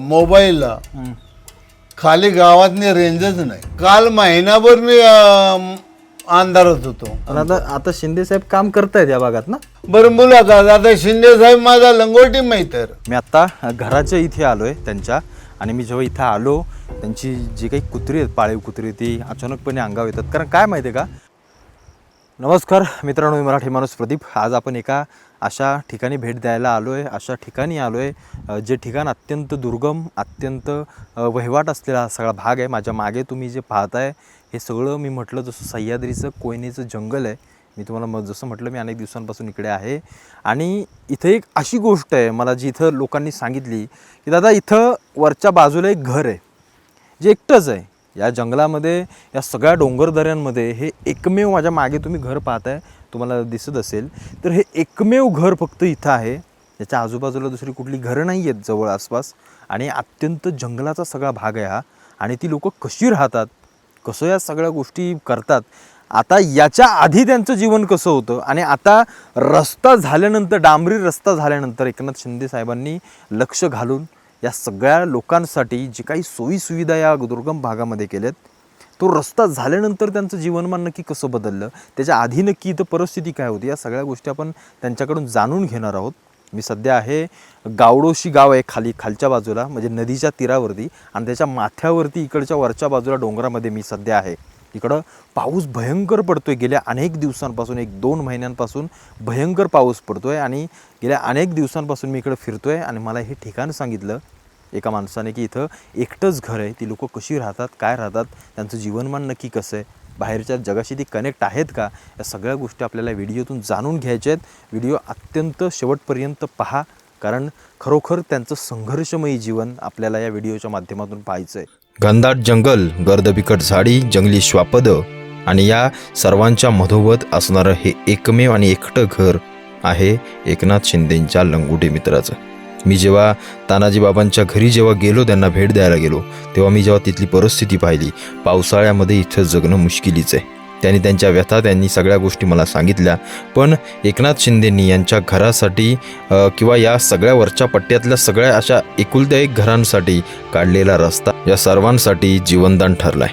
मोबाईलला. खाली गावातनी रेंजच नाही. काल महिनाभर मी अं, अंधारात होतो. पण आता आता शिंदे साहेब काम करतायत या भागात ना? बरं बोला आता आता शिंदे साहेब माझा लंगोटी माहीत तर मी आत्ता घराच्या इथे आलो आहे त्यांच्या. आणि मी जेव्हा इथं आलो त्यांची जी काही कुत्री आहेत पाळीव कुत्री ती अचानकपणे अंगावर येतात. कारण काय माहिती आहे का? नमस्कार मित्रांनो मी मराठी माणूस प्रदीप. आज आपण एका अशा ठिकाणी भेट द्यायला आलो आहे अशा ठिकाणी आलो आहे जे ठिकाण अत्यंत दुर्गम अत्यंत वहिवाट असलेला हा सगळा भाग आहे. माझ्या मागे तुम्ही जे पाहताय हे सगळं मी म्हटलं जसं सह्याद्रीचं कोयनेचं जंगल आहे. मी तुम्हाला मग जसं म्हटलं मी अनेक दिवसांपासून इकडे आहे. आणि इथं एक अशी गोष्ट आहे मला जी इथं लोकांनी सांगितली की दादा इथं वरच्या बाजूला एक घर आहे जे एकटंच आहे. या जंगलामध्ये या सगळ्या डोंगरदऱ्यांमध्ये हे एकमेव माझ्या मागे तुम्ही घर पाहताय तुम्हाला दिसत असेल. तर हे एकमेव घर फक्त इथं आहे. याच्या आजूबाजूला दुसरी कुठली घरं नाही आहेत जवळ आसपास. आणि अत्यंत जंगलाचा सगळा भाग आहे हा. आणि ती लोकं कशी राहतात कसं या सगळ्या गोष्टी करतात आता याच्या आधी त्यांचं जीवन कसं होतं? आणि आता रस्ता झाल्यानंतर डांबरी रस्ता झाल्यानंतर एकनाथ शिंदे साहेबांनी लक्ष घालून या सगळ्या लोकांसाठी जी काही सोयीसुविधा या दुर्गम भागामध्ये केल्यात तो रस्ता झाल्यानंतर त्यांचं जीवनमान नक्की कसं बदललं? त्याच्या आधी नक्की इथं परिस्थिती काय होती? या सगळ्या गोष्टी आपण त्यांच्याकडून जाणून घेणार आहोत. मी सध्या आहे गावडोशी गाव आहे खाली खालच्या बाजूला म्हणजे नदीच्या तीरावरती आणि त्याच्या माथ्यावरती इकडच्या वरच्या बाजूला डोंगरामध्ये मी सध्या आहे. इकडं पाऊस भयंकर पडतोय. गेल्या अनेक दिवसांपासून एक दोन महिन्यांपासून भयंकर पाऊस पडतोय आणि गेल्या अनेक दिवसांपासून मी इकडं फिरतोय आणि मला हे ठिकाण सांगितलं एका माणसाने की इथं एकटंच घर आहे. ती लोकं कशी राहतात काय राहतात त्यांचं जीवनमान नक्की कसं आहे बाहेरच्या जगाशी ती कनेक्ट आहेत का? या सगळ्या गोष्टी आपल्याला व्हिडिओतून जाणून घ्यायच्या आहेत. व्हिडिओ अत्यंत शेवटपर्यंत पहा कारण खरोखर त्यांचं संघर्षमयी जीवन आपल्याला या व्हिडिओच्या माध्यमातून पाहायचं आहे. घनदाट जंगल गर्दबिकट झाडी जंगली श्वापद आणि या सर्वांच्या मधोमध असणारं हे एकमेव आणि एकटं घर आहे एकनाथ शिंदेंच्या लंगुटे मित्राचं. मी जेव्हा तानाजी बाबांच्या घरी जेव्हा गेलो त्यांना भेट द्यायला गेलो तेव्हा मी जेव्हा तिथली परिस्थिती पाहिली पावसाळ्यामध्ये इथं जगणं मुश्किलीच आहे. त्यांनी त्यांच्या व्यथा त्यांनी सगळ्या गोष्टी मला सांगितल्या. पण एकनाथ शिंदेंनी यांच्या घरासाठी किंवा या सगळ्या वरच्या पट्ट्यातल्या सगळ्या अशा एकुलत्या एक घरांसाठी काढलेला रस्ता या सर्वांसाठी जीवनदान ठरलाय.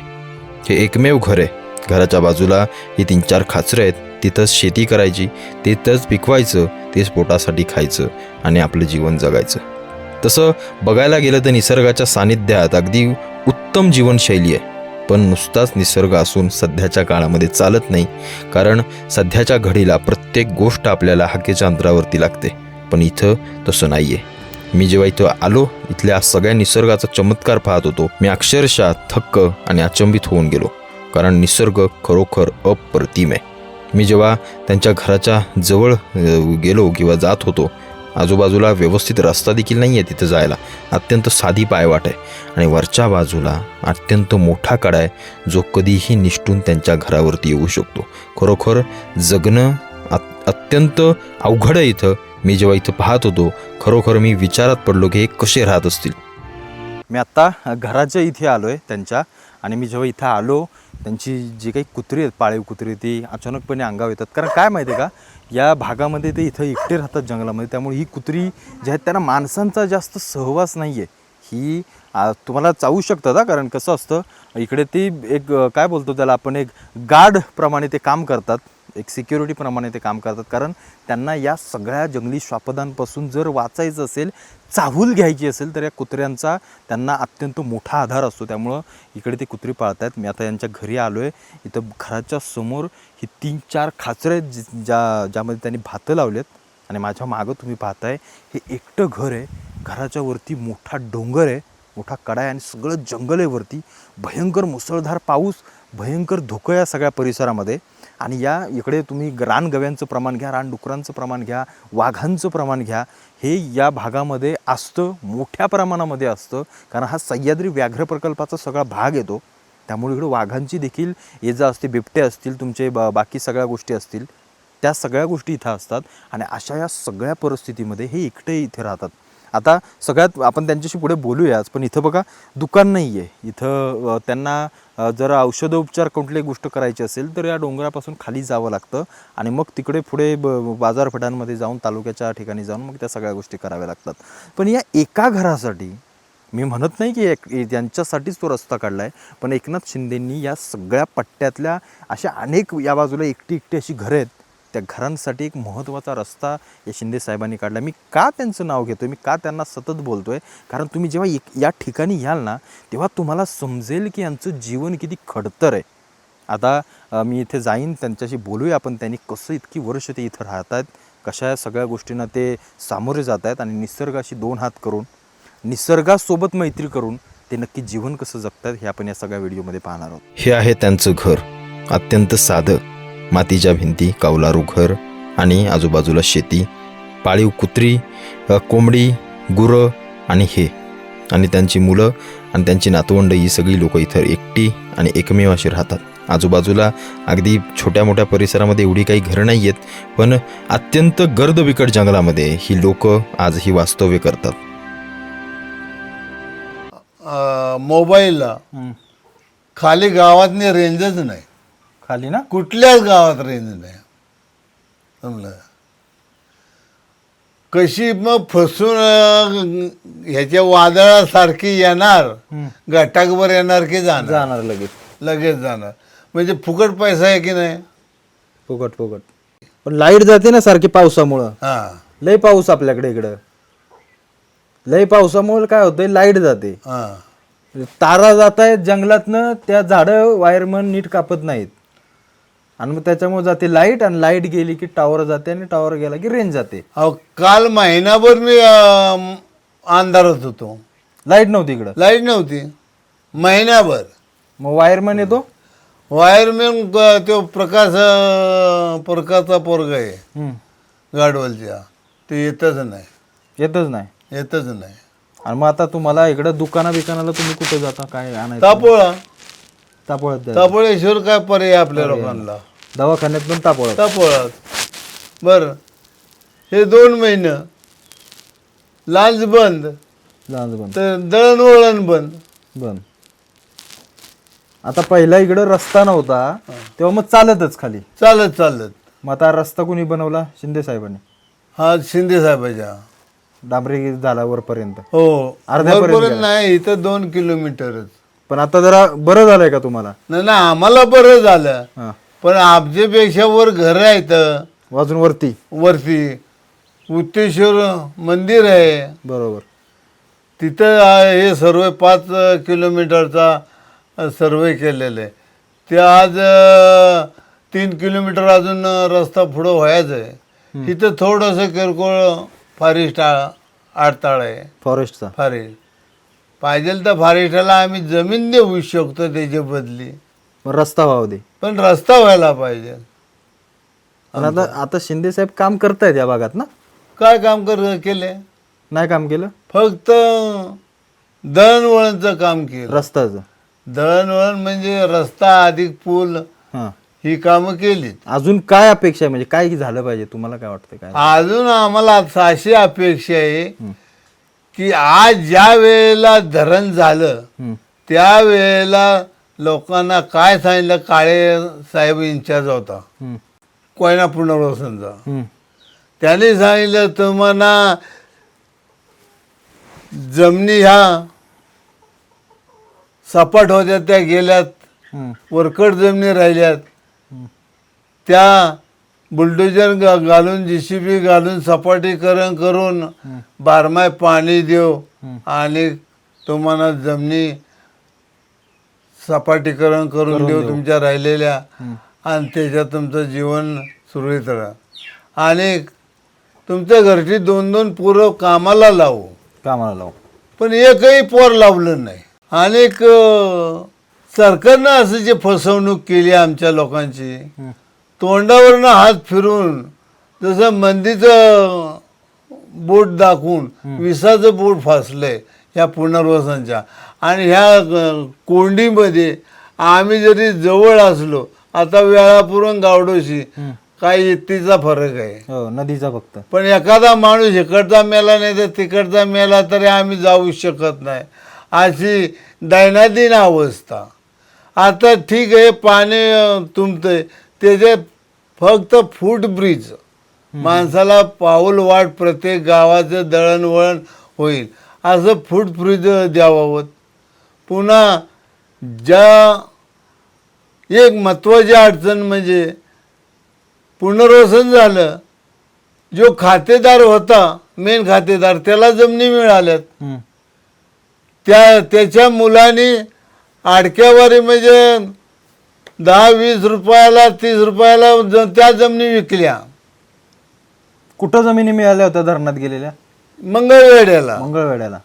हे एकमेव घर आहे. घराच्या बाजूला ही तीन चार खाचरं आहेत. तिथंच शेती करायची तिथंच पिकवायचं तेच पोटासाठी खायचं आणि आपलं जीवन जगायचं. तसं बघायला गेलं तर निसर्गाच्या सानिध्यात अगदी उत्तम जीवनशैली आहे. पण नुसताच निसर्ग असून सध्याच्या काळामध्ये चालत नाही कारण सध्याच्या घडीला प्रत्येक गोष्ट आपल्याला हाकेच्या अंतरावरती लागते पण इथं तसं नाही आहे मी जेव्हा इथं आलो इथल्या सगळ्या निसर्गाचा चमत्कार पाहत होतो मी अक्षरशः थक्क आणि अचंबित होऊन गेलो कारण निसर्ग खरोखर अप्रतिम आहे. मी जेव्हा त्यांच्या घराच्या जवळ गेलो किंवा जात होतो आजूबाजूला व्यवस्थित रस्ता देखील नाही आहे तिथं जायला. अत्यंत साधी पायवाट आहे. आणि वरच्या बाजूला अत्यंत मोठा कडा आहे जो कधीही निष्ठून त्यांच्या घरावरती येऊ शकतो. खरोखर जगणं अत्यंत अवघड आहे इथं. मी जेव्हा इथं पाहत होतो खरोखर मी विचारात पडलो की हे कसे राहत असतील? मी आत्ता घराच्या इथे आलो आहे त्यांच्या. आणि मी जेव्हा इथं आलो त्यांची जी काही कुत्री आहेत पाळीव कुत्री ती अचानकपणे अंगावर येतात. कारण काय माहिती आहे का? या भागामध्ये ते इथं एकटे राहतात जंगलामध्ये. त्यामुळे ही कुत्री जी आहेत त्यांना माणसांचा जास्त सहवास नाही आहे ही आ, तुम्हाला चावू शकतात हा कारण कसं असतं इकडे ती एक काय बोलतो त्याला आपण एक गार्डप्रमाणे ते काम करतात. एक सिक्युरिटीप्रमाणे ते काम करतात. कारण त्यांना या सगळ्या जंगली श्वापदांपासून जर वाचायचं असेल चाहूल घ्यायची असेल तर या कुत्र्यांचा त्यांना अत्यंत मोठा आधार असतो. त्यामुळं इकडे ते कुत्री पाळतात मी आता यांच्या घरी आलो आहे इथं घराच्या समोर ही तीन चार खाचरं आहेत जी- ज्या ज्यामध्ये त्यांनी भातं लावलेत आणि माझ्या मागं तुम्ही पाहताय हे एकटं घर आहे. घराच्या वरती मोठा डोंगर आहे मोठा कडा आहे आणि सगळं जंगल आहे वरती. भयंकर मुसळधार पाऊस भयंकर धुकं या सगळ्या परिसरामध्ये. आणि या इकडे तुम्ही रानगव्यांचं प्रमाण घ्या रानडुकरांचं प्रमाण घ्या वाघांचं प्रमाण घ्या हे या भागामध्ये असतं मोठ्या प्रमाणामध्ये असतं कारण हा सह्याद्री व्याघ्र प्रकल्पाचा सगळा भाग येतो. त्यामुळे इकडे वाघांची देखील ये जा असते बिबटे असतील तुमचे बा बाकी सगळ्या गोष्टी असतील. त्या सगळ्या गोष्टी इथं असतात आणि अशा या सगळ्या परिस्थितीमध्ये हे एकटे इथे राहतात. आता सगळ्यात आपण त्यांच्याशी पुढे बोलूयाच पण इथं बघा दुकान नाही आहे इथं त्यांना जर औषधोपचार कुठली गोष्ट करायची असेल तर या डोंगरापासून खाली जावं लागतं आणि मग तिकडे पुढे ब बाजारपेठांमध्ये जाऊन तालुक्याच्या ठिकाणी जाऊन मग त्या सगळ्या गोष्टी कराव्या लागतात. पण या एका घरासाठी मी म्हणत नाही की एक यांच्यासाठीच तो रस्ता काढला आहे पण एकनाथ शिंदेंनी या सगळ्या पट्ट्यातल्या अशा अनेक या बाजूला एकटी एकटी अशी घरं आहेत त्या घरांसाठी एक महत्त्वाचा रस्ता या शिंदे साहेबांनी काढला. मी का त्यांचं नाव घेतो मी का त्यांना सतत बोलतो आहे कारण तुम्ही जेव्हा एक या ठिकाणी याल ना तेव्हा तुम्हाला समजेल की यांचं जीवन किती खडतर आहे. आता मी इथे जाईन त्यांच्याशी बोलूया आपण त्यांनी कसं इतकी वर्ष ते इथं राहत आहेत कशा या सगळ्या गोष्टींना ते सामोरे जात आहेत आणि निसर्गाशी दोन हात करून निसर्गासोबत मैत्री करून ते नक्की जीवन कसं जगतात हे आपण या सगळ्या व्हिडिओमध्ये पाहणार आहोत. हे आहे त्यांचं घर अत्यंत साधं मातीच्या भिंती कौलारू घर आणि आजूबाजूला शेती पाळीव कुत्री अ, कोंबडी गुरं आणि हे. आणि त्यांची मुलं आणि त्यांची नातवंड ही सगळी लोक इथं एकटी आणि एकमेव अशी राहतात. आजूबाजूला अगदी छोट्या मोठ्या परिसरामध्ये एवढी काही घरं नाही आहेत पण अत्यंत गर्दबिकट जंगलामध्ये ही लोक आजही वास्तव्य करतात. मोबाईलला खाली गावातनी रेंजच नाही. खाली ना? कुठल्याच गावात रेंज नाही. जमलं कशी मग फसून ह्याच्या वादळासारखी येणार गटाकभर येणार की जाणार? जाणार लगेच. लगेच जाणार. म्हणजे फुकट पैसा आहे की नाही? फुकट फुकट. पण लाइट जाते ना सारखी पावसामुळं. हा. लय पाऊस आपल्याकडे इकडं. लय पावसामुळे काय होतंय लाइट जाते. हा. तारा जात आहेत जंगलातनं त्या झाडं वायरमन नीट कापत नाहीत. आणि मग त्याच्यामुळे जाते लाइट आणि लाइट गेली की टावर जाते आणि टावर गेला की रेंज जाते. अहो काल महिनाभर मी अं, अंधारात होतो. लाइट नव्हती इकडं. लाइट नव्हती. महिनाभर. मग वायरमन येतो? वायरमॅन ग- तो प्रकाश अं, प्रकाशचा पोरगा आहे. हम्म. गाडवलच्या. ते येतच नाही. येतच नाही. येतच नाही. आणि मग आता तुम्हाला इकडं दुकाना बिकानाला तुम्ही कुठे जाता? काय आणायचं? तापोळा. तापोळ्यात जायचं. तापोळेश्वर काय पर्याय आपल्या लोकांना? दवाखान्यात पण तापोळ्यात तापोळात बर. हे दोन महिने. लांच बंद. लहान बंद. तर दळणवळण बंद. बंद. आता पहिला इकडं रस्ता नव्हता तेव्हा मग चालतच खाली. चालत चालत. मग आता रस्ता कोणी बनवला? शिंदे साहेबांनी. हा शिंदे साहेबाच्या. डांबरी झाला वरपर्यंत. हो. अर्ध्यापर्यंत नाही इथं दोन किलोमीटरच. पण आता जरा बरं झालंय का तुम्हाला? नाही ना आम्हाला बरं झालं. हा. पण आमच्यापेक्षा वर घर आहेत वाजून वरती? वरती. उत्तेश्वर मंदिर आहे. बरोबर. तिथं हे सर्वे पाच किलोमीटरचा सर्वे केलेलं आहे. ते आज तीन किलोमीटर अजून रस्ता पुढं व्हायचं आहे. तिथं थोडंसं किरकोळ फारिस्ट आ- अडथळा आहे. फॉरेस्टचा फारिस्ट पाहिजे तर फारिस्टाला आम्ही जमीन देऊ शकतो त्याच्या बदली. मग रस्ता व्हाव दे. पण रस्ता व्हायला पाहिजे. पण आता आता शिंदे साहेब काम करतायत या भागात ना? काय काम कर केले? नाही काम केलं? फक्त दळणवळणचं काम केलं. रस्ताचं दळणवळण म्हणजे रस्ता अधिक पूल हा. ही कामं केलीत. अजून काय अपेक्षा आहे? म्हणजे काय झालं पाहिजे? तुम्हाला काय वाटतं काय? अजून आम्हाला अशी अपेक्षा आहे की आज ज्या वेळेला धरण झालं हम्म. त्यावेळेला लोकांना काय सांगितलं काळे साहेब इन्चार्ज होता. कोयना पुनर्वसनचा. त्याने सांगितलं तुम्हाला जमिनी ह्या सपाट होत्या त्या गेल्यात. वरकड जमिनी राहिल्यात. त्या बुलडोजर घालून जीसीबी घालून सपाटीकरण करून बारमाय पाणी देऊ आणि तुम्हाला जमिनी सपाटीकरण करून देऊ तुमच्या राहिलेल्या आणि त्याच्यात तुमचं जीवन सुरळीत राहा. आणि तुमच्या घरची दोन दोन पोरं कामाला लावू. कामाला लावू. पण एकही पोर लावलं नाही. आणि सरकारनं असं जे फसवणूक केली आमच्या लोकांची तोंडावरनं हात फिरून जसं मंदीचं बोट दाखवून विसाचं बोट फासलंय ह्या पुनर्वसनच्या. आणि ह्या कोंडीमध्ये आम्ही जरी जवळ असलो आता वेळापुरं गावडोशी काही इत्तीचा फरक आहे. हो नदीचा फक्त. पण एखादा माणूस इकडचा मेला नाही तर तिकडचा मेला तरी आम्ही जाऊ शकत नाही. अशी दैनंदिन अवस्था. आता ठीक आहे पाणी तुंबतंय. त्याचे फक्त फूट ब्रिज. माणसाला पाऊल वाट प्रत्येक गावाचं दळणवळण होईल. असं फुटफुरीत द्यावं. पुन्हा ज्या एक महत्त्वाची अडचण म्हणजे पुनर्वसन झालं जो खातेदार होता मेन खातेदार त्याला जमिनी मिळाल्यात. त्या त्याच्या मुलांनी आडक्यावारी म्हणजे दहा वीस रुपयाला तीस रुपयाला ज- त्या जमिनी विकल्या कुठं जमिनी मिळाल्या होत्या धरणात गेलेल्या मंगळवेड्याला मंगळवेड्याला.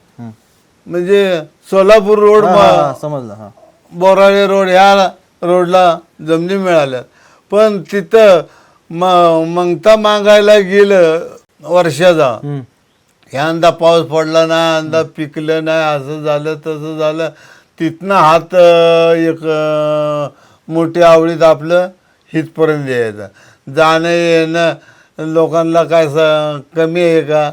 म्हणजे सोलापूर रोड हा, समजलं हा. बोराळे रोड ह्या रोडला जमिनी मिळाल्या पण तिथं म मंगता मागायला गेलं वर्षाचा. हम्म. यंदा पाऊस पडला नाही यंदा पिकलं नाही असं झालं तसं झालं. तिथनं हात अं, एक अं, मोठी आवडीत आपलं हितपर्यंत यायचं. जाणं येणं लोकांना काय स कमी आहे का?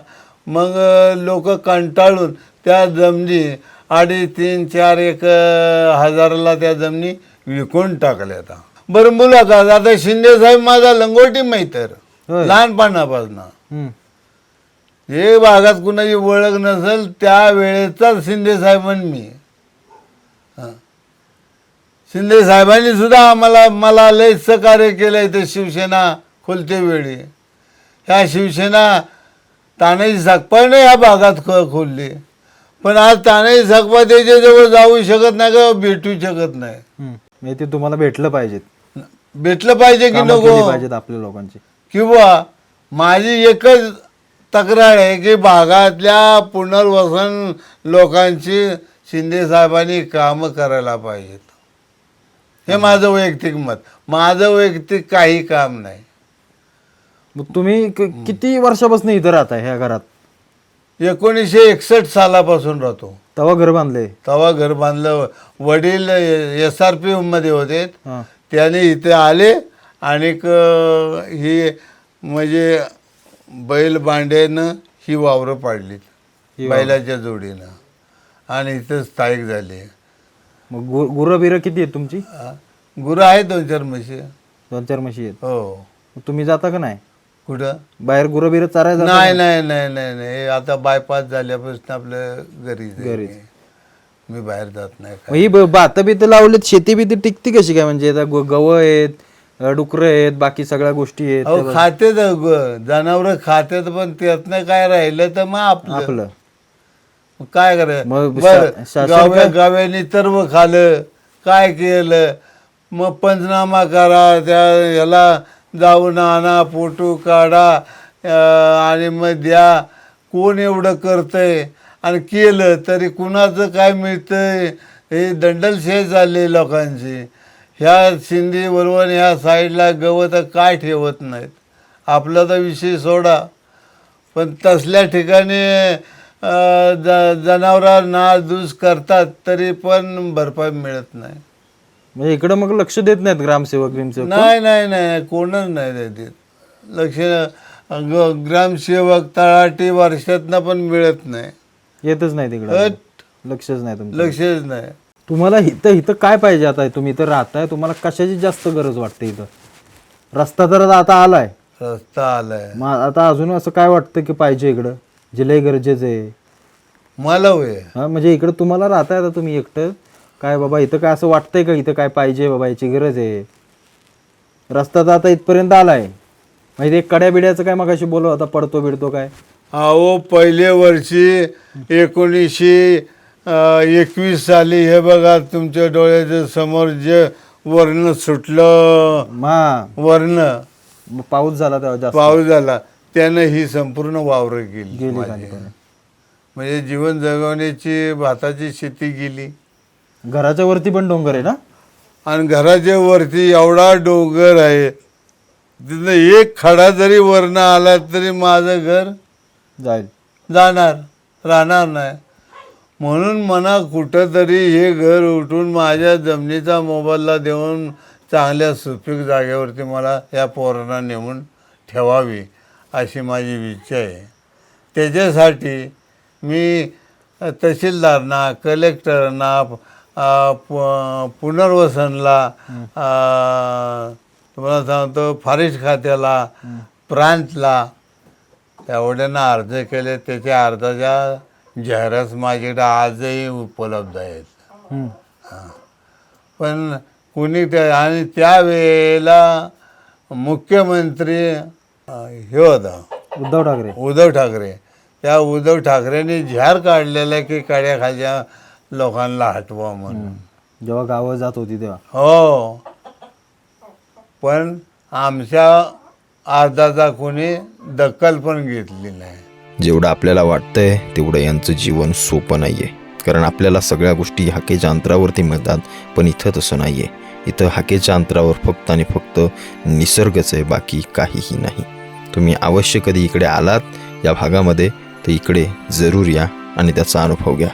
मग लोक कंटाळून त्या जमिनी अडीच तीन चार एक हजाराला त्या जमिनी विकून टाकल्या आता बरं मुलाखत आता शिंदे साहेब माझा लंगोटी माहीत तर होय. लहानपणापासून. हे भागात कुणाची ओळख नसेल त्या वेळेचाच शिंदे साहेबांनी मी. शिंदे साहेबांनी सुद्धा आम्हाला मला लय सहकार्य केलं इथं शिवसेना खोलते वेळी ह्या शिवसेना तानाजी सागपाने ह्या भागात ख खोलली. पण आज तानाजी सागपा त्याच्याजवळ जाऊ शकत नाही का भेटू शकत नाही. म्हणजे ते तुम्हाला भेटलं पाहिजेत. भेटलं पाहिजे की नको? पाहिजेत आपल्या लोकांची. किंवा माझी एकच तक्रार आहे की भागातल्या पुनर्वसन लोकांची शिंदे साहेबांनी कामं करायला पाहिजेत. हे माझं वैयक्तिक मत. माझं वैयक्तिक काही काम नाही. मग तुम्ही क- किती वर्षापासून इथं राहताय ह्या घरात? एकोणीसशे एकसष्ट सालापासून राहतो. तेव्हा घर बांधले. तेव्हा घर बांधलं वडील एस आर पी मध्ये होते. हा. त्याने इथे आले आणि ही म्हणजे बैल बांड्यानं ही वावरं वावरं. बैलाच्या जोडीनं. आणि इथं स्थायिक झाले. मग गु गुरं बिरं किती आहेत तुमची. गुरं आहेत दोन चार म्हशी. दोन चार म्हशी आहेत. हो. मग तुम्ही जाता का नाही? कुठं? बाहेर गुरं बिरं चारायला जाता नाही नाही नाही नाही नाही. हे आता बायपास झाल्यापासून आपलं घरीच आहे. घरीच. मी बाहेर जात नाही मग ही भात बीत लावलेत शेती बिती टिकती कशी काय? म्हणजे आता ग- गवं आहेत डुकरं आहेत बाकी सगळ्या गोष्टी आहेत. अहो जनावर खातेत पण त्यातनं काय राहिलं तर मग आपलं. आपलं. मग काय करायचं मग बरं शा- शासन गाव्या काय- गाव्यानी सर्व खाल्लं काय केलं? मग पंचनामा करा त्या ह्याला जाऊन आणा फोटो काढा आणि मग द्या. कोण एवढं करतंय? आणि केलं तरी कुणाचं काय मिळतंय? हे दंडलशाही झाले लोकांची. ह्या सिंधी बरोबर ह्या साईडला गवत काय ठेवत नाहीत? आपला तर विषय सोडा. पण तसल्या ठिकाणी ज जनावरांना दूस करतात तरी पण भरपाई मिळत नाही. म्हणजे इकडं मग लक्ष देत नाहीत ग्रामसेवक ग्रामसेवक नाही नाही नाही कोणच नाही देत लक्ष ग- ग्रामसेवक तळाटी वर्षातनं पण मिळत नाही. येतच नाही तिकडं. लक्षच नाही तुमचं. लक्षच नाही. तुम्हाला इथं इथं काय पाहिजे आता? तुम्ही इथं राहताय तुम्हाला कशाची जास्त गरज वाटते इथं? रस्ता तर आता आलाय. रस्ता आलाय. मग आता अजून असं काय वाटतं की पाहिजे इकडं? जे लय गरजेचं आहे. मला होय. हा म्हणजे इकडं तुम्हाला राहताय आता तुम्ही एकटं. काय बाबा इथं काय असं वाटतंय का? इथं काय पाहिजे बाबा याची गरज आहे. रस्ता तर आता इथपर्यंत आलाय. म्हणजे ते कड्या बिड्याचं काय मग अशी बोलव आता पडतो बिडतो काय? अहो पहिल्या वर्षी एकोणीसशे एकवीस साली हे बघा तुमच्या डोळ्याच्या समोर जे वर्ण सुटलं. मा. वर्ण. पाऊस झाला तेव्हा जास्त. पाऊस झाला. त्यानं ही संपूर्ण वावरं गेली गेली माझी. म्हणजे जीवन जगवण्याची भाताची शेती गेली. घराच्या वरती पण डोंगर आहे ना? आणि घराच्या वरती एवढा डोंगर आहे. तिथं एक खडा जरी वर्ण आला तरी माझं घर जाईल. जाणार राहणार नाही. म्हणून मला कुठंतरी हे घर उठून माझ्या जमिनीचा मोबदला देऊन चांगल्या सुपीक जागेवरती मला या पोरांना नेऊन ठेवावी अशी माझी इच्छा आहे. त्याच्यासाठी मी तहसीलदारना कलेक्टरना प- पुनर्वसनला तुम्हाला सांगतो फॉरेस्ट खात्याला प्रांतला एवढ्यांना अर्ज केले त्याच्या अर्जाच्या जाहिरात माझ्याकडे आजही उपलब्ध आहेत. पण कुणी त्या आणि त्यावेळेला मुख्यमंत्री हे होता. उद्धव ठाकरे. उद्धव ठाकरे. त्या उद्धव ठाकरेंनी झार काढलेला की काड्याखालच्या लोकांना हटवा म्हणून. जेव्हा गावं जात होती तेव्हा. हो. पण आमच्या अर्जाचा कोणी दखल पण घेतली नाही. जेवढं आपल्याला वाटतंय तेवढं यांचं जीवन सोपं नाही आहे कारण आपल्याला सगळ्या गोष्टी हाकेच्या अंतरावरती मिळतात पण इथं तसं नाही आहे इथं हाकेच्या अंतरावर फक्त आणि फक्त निसर्गच आहे बाकी काहीही नाही. तुम्ही अवश्य कधी इकडे आलात या भागामध्ये तर इकडे जरूर या आणि त्याचा अनुभव घ्या.